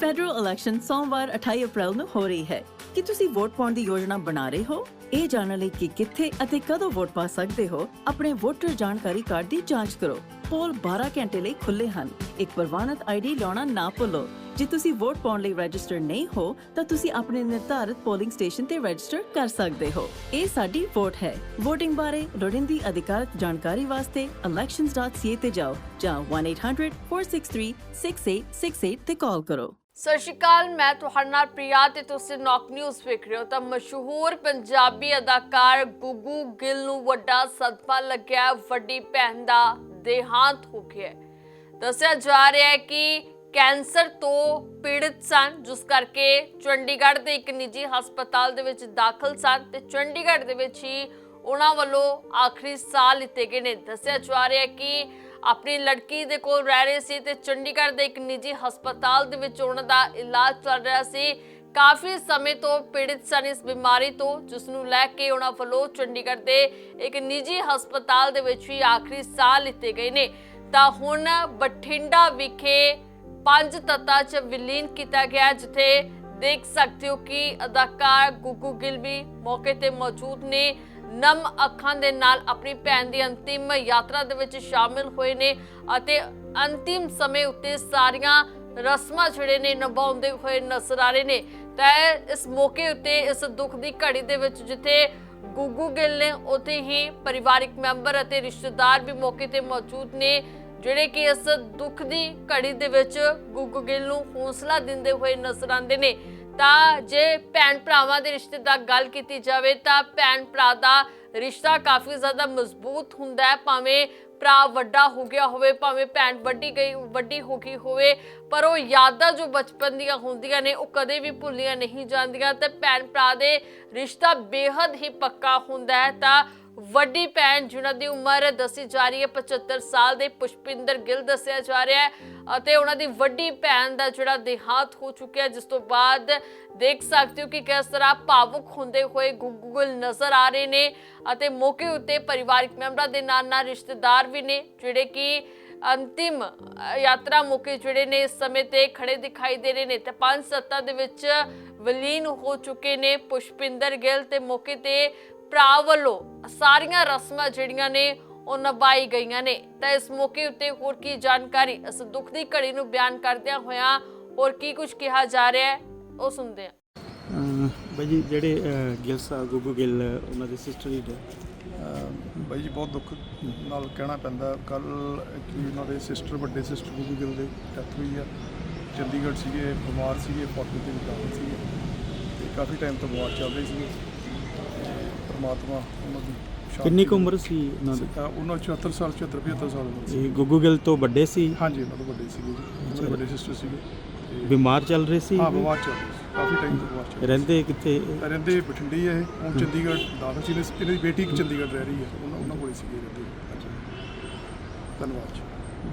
Federal election ਸੋਮਵਾਰ 28 ਅਪ੍ਰੈਲ ਨੂੰ ਹੋ ਰਹੀ ਹੈ। ਕੀ ਤੁਸੀਂ ਵੋਟ ਪਾਉਣ ਦੀ ਯੋਜਨਾ ਬਣਾ ਰਹੇ ਹੋ? ਇਹ ਜਾਣਨ ਲਈ ਕਿ ਕਿੱਥੇ ਅਤੇ ਕਦੋਂ ਵੋਟ ਪਾ ਸਕਦੇ ਹੋ, ਆਪਣੇ ਵੋਟਰ ਜਾਣਕਾਰੀ ਕਾਰਡ ਦੀ ਜਾਂਚ ਕਰੋ। ਪੋਲ 12 ਘੰਟੇ ਲਈ ਖੁੱਲੇ ਹਨ। ਇੱਕ ਪ੍ਰਵਾਨਿਤ ਆਈਡੀ ਲਾਉਣਾ ਨਾ ਭੁੱਲੋ। ਜੇ ਤੁਸੀਂ ਵੋਟ ਪਾਉਣ ਲਈ ਰਜਿਸਟਰ ਨਹੀਂ ਹੋ, ਤਾਂ ਤੁਸੀਂ ਆਪਣੇ ਨਿਰਧਾਰਿਤ ਪੋਲਿੰਗ ਸਟੇਸ਼ਨ ਤੇ ਰਜਿਸਟਰ ਕਰ ਸਕਦੇ ਹੋ। ਇਹ ਸਾਡੀ ਵੋਟ ਹੈ। VOTING ਬਾਰੇ ਲੋੜੀਂਦੀ ਅਧਿਕਾਰਤ ਜਾਣਕਾਰੀ ਵਾਸਤੇ elections.ca ਤੇ ਜਾਓ ਜਾਂ 1-800-463-6868 ਤੇ ਕਾਲ ਕਰੋ। ਸਤਿ ਸ਼੍ਰੀ ਅਕਾਲ, ਮੈਂ ਤੁਹਾਡੇ ਨਾਲ ਪ੍ਰਿਆ ਤੇ ਤੁਸੀਂ ਨੌਕ ਨਿਊਜ਼ ਵੇਖ ਰਹੇ ਹੋ। ਤਾਂ ਮਸ਼ਹੂਰ ਪੰਜਾਬੀ ਅਦਾਕਾਰ ਗੁੱਗੂ ਗਿੱਲ ਨੂੰ ਵੱਡਾ ਸਦਮਾ ਲੱਗਿਆ, ਵੱਡੀ ਭੈਣ ਦਾ ਦੇਹਾਂਤ ਹੋ ਗਿਆ ਦੱਸਿਆ ਜਾ ਰਿਹਾ ਹੈ ਕਿ ਕੈਂਸਰ ਤੋਂ ਪੀੜਤ ਸਨ, ਜਿਸ ਕਰਕੇ ਚੰਡੀਗੜ੍ਹ ਦੇ ਇੱਕ ਨਿੱਜੀ ਹਸਪਤਾਲ ਦੇ ਵਿੱਚ ਦਾਖਲ ਸਨ ਤੇ ਚੰਡੀਗੜ੍ਹ ਦੇ ਵਿੱਚ ਹੀ ਉਹਨਾਂ ਵੱਲੋਂ ਆਖਰੀ ਸਾਹ ਲਿੱਤੇ ਗਏ ਨੇ। ਦੱਸਿਆ ਜਾ ਰਿਹਾ ਹੈ ਕਿ ਆਪਣੀ ਲੜਕੀ ਦੇ ਕੋਲ ਰਹਿ ਰਹੇ ਸੀ ਤੇ ਚੰਡੀਗੜ੍ਹ ਦੇ ਇੱਕ ਨਿੱਜੀ ਹਸਪਤਾਲ ਦੇ ਵਿੱਚ ਉਹਨਾਂ ਦਾ ਇਲਾਜ ਚੱਲ ਰਿਹਾ ਸੀ। ਕਾਫੀ ਸਮੇਂ ਤੋਂ ਪੀੜਿਤ ਸਨ ਇਸ ਬਿਮਾਰੀ ਤੋਂ ਜਿਸ ਨੂੰ ਲੈ ਕੇ ਉਹਨਾਂ ਵੱਲੋਂ ਚੰਡੀਗੜ੍ਹ ਦੇ ਇੱਕ ਨਿੱਜੀ ਹਸਪਤਾਲ ਦੇ ਵਿੱਚ ਹੀ ਆਖਰੀ ਸਾਹ ਲਿੱਤੇ ਗਏ ਨੇ। ਤਾਂ ਹੁਣ ਬਠਿੰਡਾ ਵਿਖੇ ਪੰਜ ਤੱਤਾਂ 'ਚ ਵਿਲੀਨ ਕੀਤਾ ਗਿਆ, ਜਿੱਥੇ ਦੇਖ ਸਕਦੇ ਹੋ ਕਿ ਅਦਾਕਾਰ ਗੁੱਗੂ ਗਿੱਲ ਵੀ ਮੌਕੇ ਤੇ ਮੌਜੂਦ ਨੇ। ਨਮ ਅੱਖਾਂ ਦੇ ਨਾਲ ਆਪਣੀ ਭੈਣ ਦੀ ਅੰਤਿਮ ਯਾਤਰਾ ਦੇ ਵਿੱਚ ਸ਼ਾਮਿਲ ਹੋਏ ਨੇ ਅਤੇ ਅੰਤਿਮ ਸਮੇਂ ਉੱਤੇ ਸਾਰੀਆਂ ਰਸਮਾਂ ਜਿਹੜੇ ਨੇ ਨਿਭਾਉਂਦੇ ਹੋਏ ਨਜ਼ਰ ਆ ਰਹੇ ਨੇ। ਤਾਂ ਇਸ ਮੌਕੇ ਉੱਤੇ ਇਸ ਦੁੱਖ ਦੀ ਘੜੀ ਦੇ ਵਿੱਚ ਜਿੱਥੇ ਗੁੱਗੂ ਗਿੱਲ ਨੇ ਉੱਥੇ ਹੀ ਪਰਿਵਾਰਿਕ ਮੈਂਬਰ ਅਤੇ ਰਿਸ਼ਤੇਦਾਰ ਵੀ ਮੌਕੇ ਤੇ ਮੌਜੂਦ ਨੇ, ਜਿਹੜੇ ਕਿ ਇਸ ਦੁੱਖ ਦੀ ਘੜੀ ਦੇ ਵਿੱਚ ਗੁੱਗੂ ਗਿੱਲ ਨੂੰ ਹੌਸਲਾ ਦਿੰਦੇ ਹੋਏ ਨਜ਼ਰ ਆਉਂਦੇ ਨੇ। ਤਾਂ ਜੇ ਭੈਣ ਭਰਾਵਾਂ ਦੇ ਰਿਸ਼ਤੇ ਦਾ ਗੱਲ ਕੀਤੀ ਜਾਵੇ ਤਾਂ ਭੈਣ ਭਰਾ ਦਾ ਰਿਸ਼ਤਾ ਕਾਫੀ ਜ਼ਿਆਦਾ ਮਜ਼ਬੂਤ ਹੁੰਦਾ ਹੈ, ਭਾਵੇਂ ਭਰਾ ਵੱਡਾ ਹੋ ਗਿਆ ਹੋਵੇ, ਭਾਵੇਂ ਭੈਣ ਵੱਡੀ ਗਈ, ਵੱਡੀ ਹੋ ਗਈ ਹੋਵੇ, ਪਰ ਉਹ ਯਾਦਾਂ ਜੋ ਬਚਪਨ ਦੀਆਂ ਹੁੰਦੀਆਂ ਨੇ, ਉਹ ਕਦੇ ਵੀ ਭੁੱਲੀਆਂ ਨਹੀਂ ਜਾਂਦੀਆਂ ਤੇ ਭੈਣ ਭਰਾ ਦੇ ਰਿਸ਼ਤਾ ਬੇहद ਹੀ ਪੱਕਾ ਹੁੰਦਾ ਹੈ ਤਾਂ ਵੱਡੀ ਭੈਣ ਜਿਨ੍ਹਾਂ ਦੀ ਉਮਰ ਦੱਸੀ ਜਾ ਰਹੀ ਹੈ 75 ਸਾਲ ਦੇ ਪੁਸ਼ਪਿੰਦਰ ਗਿੱਲ ਦੱਸਿਆ ਜਾ ਰਿਹਾ ਹੈ ਅਤੇ ਉਹਨਾਂ ਦੀ ਵੱਡੀ ਭੈਣ ਦਾ ਜਿਹੜਾ ਦੇਹਾਂਤ ਹੋ ਚੁੱਕਿਆ ਜਿਸ ਤੋਂ ਬਾਅਦ ਦੇਖ ਸਕਦੇ ਹੋ ਕਿ ਕਿਸ ਤਰ੍ਹਾਂ ਭਾਵੁਕ ਹੁੰਦੇ ਹੋਏ ਗੁੱਗਲ ਨਜ਼ਰ ਆ ਰਹੇ ਨੇ ਅਤੇ ਮੌਕੇ ਉੱਤੇ ਪਰਿਵਾਰਕ ਮੈਂਬਰਾਂ ਦੇ ਨਾਲ ਨਾਲ ਰਿਸ਼ਤੇਦਾਰ ਵੀ ਨੇ, ਜਿਹੜੇ ਕਿ ਅੰਤਿਮ ਯਾਤਰਾ ਮੌਕੇ ਜਿਹੜੇ ਨੇ ਇਸ ਸਮੇਂ ਤੇ ਖੜੇ ਦਿਖਾਈ ਦੇ ਰਹੇ ਨੇ ਤੇ ਪੰਜ ਸੱਤਾ ਦੇ ਵਿੱਚ ਵਿਲੀਨ ਹੋ ਚੁੱਕੇ ਨੇ ਪੁਸ਼ਪਿੰਦਰ ਗਿੱਲ ਤੇ ਮੌਕੇ ਤੇ ਭਰਾ ਵੱਲੋਂ ਸਾਰੀਆਂ ਰਸਮਾਂ ਜਿਹੜੀਆਂ ਨੇ ਉਹ ਨਿਭਾਈ ਗਈਆਂ ਨੇ। ਤਾਂ ਇਸ ਮੌਕੇ ਉੱਤੇ ਹੋਰ ਕੀ ਜਾਣਕਾਰੀ ਇਸ ਦੁੱਖ ਦੀ ਘੜੀ ਨੂੰ ਬਿਆਨ ਕਰਦਿਆਂ ਹੋਇਆਂ ਹੋਰ ਕੀ ਕੁਝ ਕਿਹਾ ਜਾ ਰਿਹਾ ਹੈ ਉਹ ਸੁਣਦੇ ਹਾਂ। ਬਾਈ ਜੀ ਜਿਹੜੇ ਅਹ, ਗਿੱਲ ਸਾਹਿਬ ਗੁੱਗੂ ਗਿੱਲ ਉਹਨਾਂ ਦੇ ਸਿਸਟਰ ਦੇ ਅਹ ਬਾਈ ਜੀ ਬਹੁਤ ਦੁੱਖ ਨਾਲ ਕਹਿਣਾ ਪੈਂਦਾ। ਕੱਲ ਕਿ ਉਹਨਾਂ ਦੇ ਸਿਸਟਰ ਵੱਡੇ ਸਿਸਟਰ ਗੁੱਗੂ ਗਿੱਲ ਦੇ ਡੈਥ ਹੋਈ ਆ। ਚੰਡੀਗੜ੍ਹ ਸੀਗੇ ਬਿਮਾਰ ਸੀਗੇ ਫੋਰਟੀ ਦੇ ਦਾਖਲ ਸੀਗੇ। ਤੇ ਕਾਫੀ ਟਾਈਮ ਤੋਂ ਬਿਮਾਰ ਚੱਲ ਰਹੇ ਸੀਗੇ। ਪ੍ਰਮਾਤਮਾ ਉਹਨਾਂ ਦੀ ਸ਼ਾਂਤੀ ਕਿੰਨੀ ਕੁ ਉਮਰ ਸੀ ਉਹਨਾਂ ਦੀ? ਉਹਨਾਂ 74 ਸਾਲ 74 75 ਸਾਲ ਉਮਰ ਸੀ। ਇਹ ਗੁੱਗੂ ਗਿੱਲ ਤੋਂ ਵੱਡੇ ਸੀ? ਹਾਂਜੀ ਉਹਨਾਂ ਤੋਂ ਵੱਡੇ ਸੀਗੇ ਜੀ। ਉਹਨਾਂ ਦੇ ਵੱਡੇ ਸਿਸਟਰ ਸੀਗੇ। ਤੇ ਬਿਮਾਰ ਚੱਲ ਰਹੇ ਸੀ ਹਾਂ ਬਿਮਾਰ ਚੱਲ ਰਹੇ ਸੀ। ਕਾਫੀ ਟਾਈਮ ਤੋਂ ਬਿਮਾਰ ਚੱਲ ਰਹੇ ਰਹਿੰਦੇ ਕਿੱਥੇ? ਸੀ। ਰਹਿੰਦੇ ਬਠਿੰਡੇ ਹੀ ਆ ਇਹ। ਹੁਣ ਚੰਡੀਗੜ੍ਹ ਦਾਖਲ ਸੀ ਇਹਨਾਂ ਦੀ ਬੇਟੀ ਚੰਡੀਗੜ੍ਹ ਰਹਿ ਰਹੀ ਹੈ ਉਹਨਾਂ ਉਹਨਾਂ ਕੋਲ ਹੀ ਸੀਗੇ ਰਹਿੰਦੇ। ਹਾਂਜੀ। ਧੰਨਵਾਦ ਜੀ।